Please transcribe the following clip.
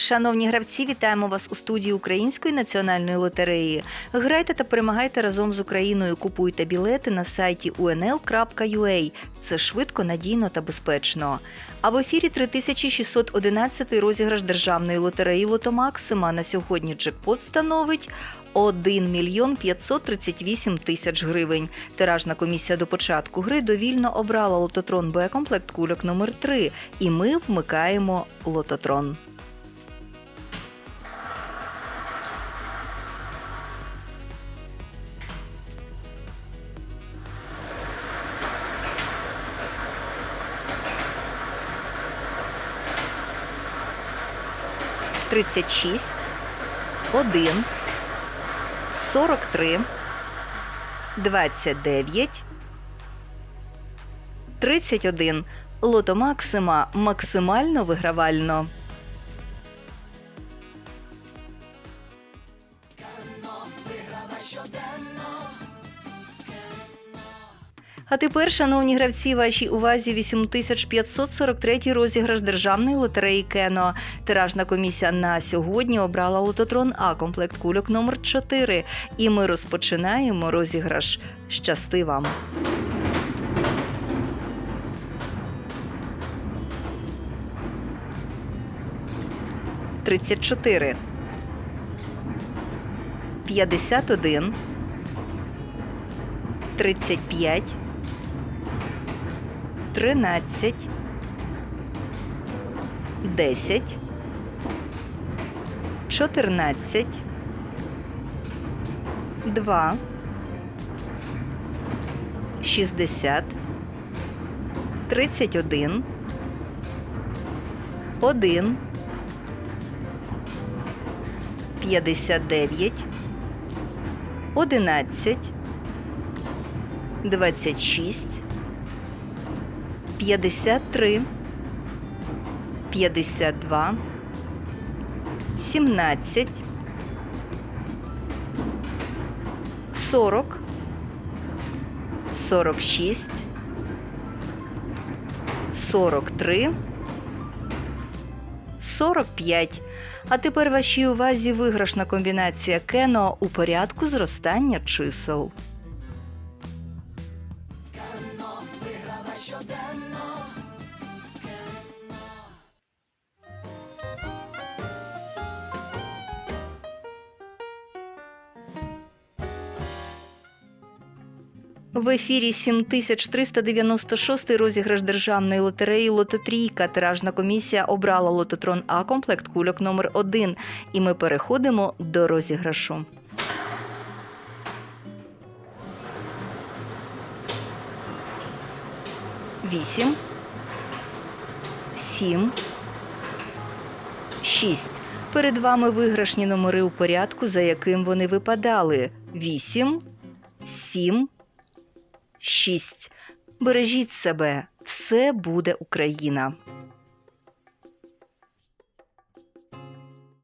Шановні гравці, вітаємо вас у студії Української національної лотереї. Грайте та перемагайте разом з Україною. Купуйте білети на сайті unl.ua. Це швидко, надійно та безпечно. А в ефірі 3611 розіграш державної лотереї Лото Максима. На сьогодні джекпот становить 1 мільйон 538 тисяч гривень. Тиражна комісія до початку гри довільно обрала лототрон Б комплект кульок номер 3 і ми вмикаємо лототрон. Тридцять шість, один, сорок три, двадцять дев'ять, тридцять один. Лото Максима максимально вигравально. А тепер, шановні гравці, вашій увазі 8543 розіграш державної лотереї Кено. Тиражна комісія на сьогодні обрала лототрон А комплект кульок номер 4 І ми розпочинаємо розіграш. Щасти вам! Тридцять чотири. П'ятдесят один. Тридцять п'ять. 13, 10, 14, 2, 60, 31, 1, 59, 11, 26, 53, 52, 17, 40, 46, 43, 45. А тепер вашій увазі виграшна комбінація кено у порядку зростання чисел. В ефірі 7396 розіграш державної лотереї Лототрійка. Тиражна комісія обрала лототрон А комплект кульок номер 1 І ми переходимо до розіграшу. Вісім. Сім. Шість. Перед вами виграшні номери у порядку, за яким вони випадали. Вісім. Сім. Шість. Бережіть себе. Все буде Україна.